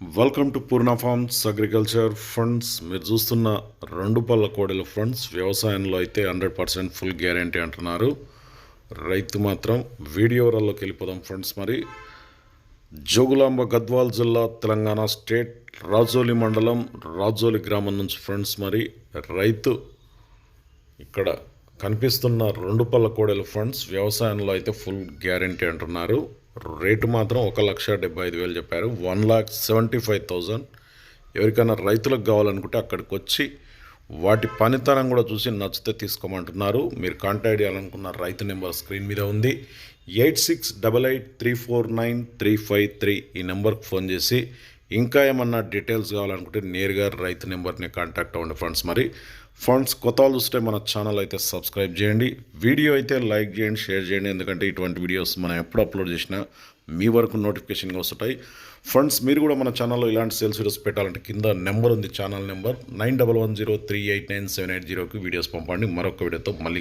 Welcome to Purna farms agriculture funds మీరు చూస్తున్న రెండు పళ్ళ కోడెల ఫండ్స్ వ్యవసాయంలో అయితే హండ్రెడ్ పర్సెంట్ ఫుల్ గ్యారంటీ అంటున్నారు. రైతు మాత్రం వీడియోలలోకి వెళ్ళిపోదాం ఫ్రెండ్స్ మరి. జోగులాంబ గద్వాల్ జిల్లా తెలంగాణ స్టేట్ రాజోలి మండలం రాజోలి గ్రామం నుంచి ఫ్రెండ్స్ మరి రైతు ఇక్కడ కనిపిస్తున్న రెండు పళ్ళ కోడెల ఫండ్స్ వ్యవసాయంలో అయితే ఫుల్ గ్యారంటీ అంటున్నారు. రేటు మాత్రం ఒక లక్ష డెబ్బై ఐదు వేలు చెప్పారు. One lakh seventy five thousand ఎవరికైనా రైతులకు కావాలనుకుంటే అక్కడికి వచ్చి వాటి పనితనం కూడా చూసి నచ్చితే తీసుకోమంటున్నారు. మీరు కాంటాక్ట్ చేయాలనుకున్న రైతు నెంబర్ స్క్రీన్ మీద ఉంది. Eight six double eight three four nine three five three ఈ నెంబర్కి ఫోన్ చేసి ఇంకా ఏమన్నా డీటెయిల్స్ కావాలనుకుంటే నేరుగా రైతు నెంబర్ని కాంటాక్ట్ అవ్వండి ఫ్రెండ్స్ మరి ఫండ్స్ కొత్త వాళ్ళు చూస్తే మన ఛానల్ అయితే సబ్స్క్రైబ్ చేయండి. వీడియో అయితే లైక్ చేయండి షేర్ చేయండి. ఎందుకంటే ఇటువంటి వీడియోస్ మనం ఎప్పుడు అప్లోడ్ చేసినా మీ వరకు నోటిఫికేషన్గా వస్తుంటాయి. ఫండ్స్ మీరు కూడా మన ఛానల్లో ఇలాంటి సేల్స్ వీడియోస్ పెట్టాలంటే కింద నెంబర్ ఉంది channel number nine double one zero three eight nine seven eight జీరోకి వీడియోస్ పంపండి. మరొక వీడియోతో మళ్ళీ